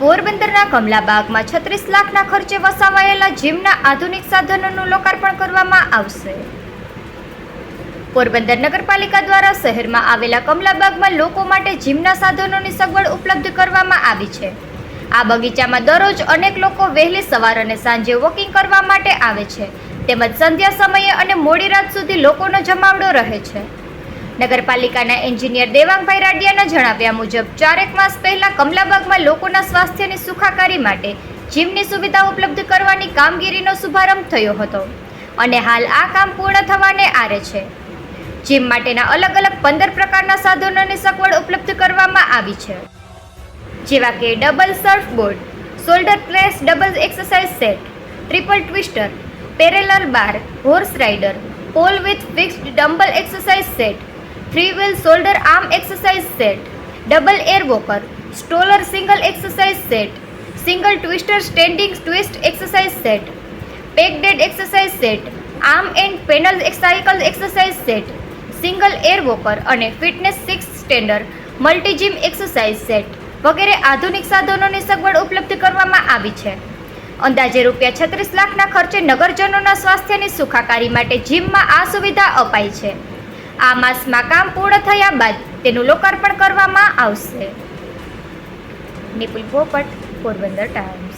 પોરબંદરના કમલાબાગમાં છત્રીસ લાખના ખર્ચે વસાવાયેલા જીમના આધુનિક સાધનોનું લોકાર્પણ કરવામાં આવશે. પોરબંદર નગરપાલિકા દ્વારા શહેરમાં આવેલા કમલાબાગમાં લોકો માટે જીમના સાધનોની સગવડ ઉપલબ્ધ કરવામાં આવી છે. આ બગીચામાં દરરોજ અનેક લોકો વહેલી સવાર અને સાંજે વોકિંગ કરવા માટે આવે છે. તેમજ સંધ્યા સમયે અને મોડી રાત સુધી લોકોનો જમાવડો રહે છે. નગરપાલિકાના એન્જિનિયર દેવાંગભાઈ રાડિયાના જણાવ્યા મુજબ, ચારેક માસ પહેલા કમલાબાગમાં લોકોના સ્વાસ્થ્યની સુખાકારી માટે જીમની સુવિધા ઉપલબ્ધ કરવાની કામગીરીનો શુભારંભ થયો હતો અને હાલ આ કામ પૂર્ણ થવાને આરે છે. જીમ માટેના અલગ અલગ પંદર પ્રકારના સાધનોની સગવડ ઉપલબ્ધ કરવામાં આવી છે. જેવા કે double surf board, shoulder press double exercise set, triple twister parallel bar, horse rider, pole with fixed dumbbell exercise set three wheel shoulder arm exercise set double air walker stroller single exercise set single twister standing twist exercise set pec deck exercise set arm and panel cycle exercise set single air walker અને fitness six stander multi gym exercise set વગેરે આધુનિક સાધનોની સગવડ ઉપલબ્ધ કરવામાં આવી છે. અંદાજે રૂપિયા છત્રીસ લાખના ખર્ચે નગરજનોના સ્વાસ્થ્યની સુખાકારી માટે જીમમાં આ સુવિધા અપાઈ છે. આ માસમાં કામ પૂર્ણ થયા બાદ તેનું લોકાર્પણ કરવામાં આવશે. નિપુલ પોપટ પોરબંદર ટાઈમ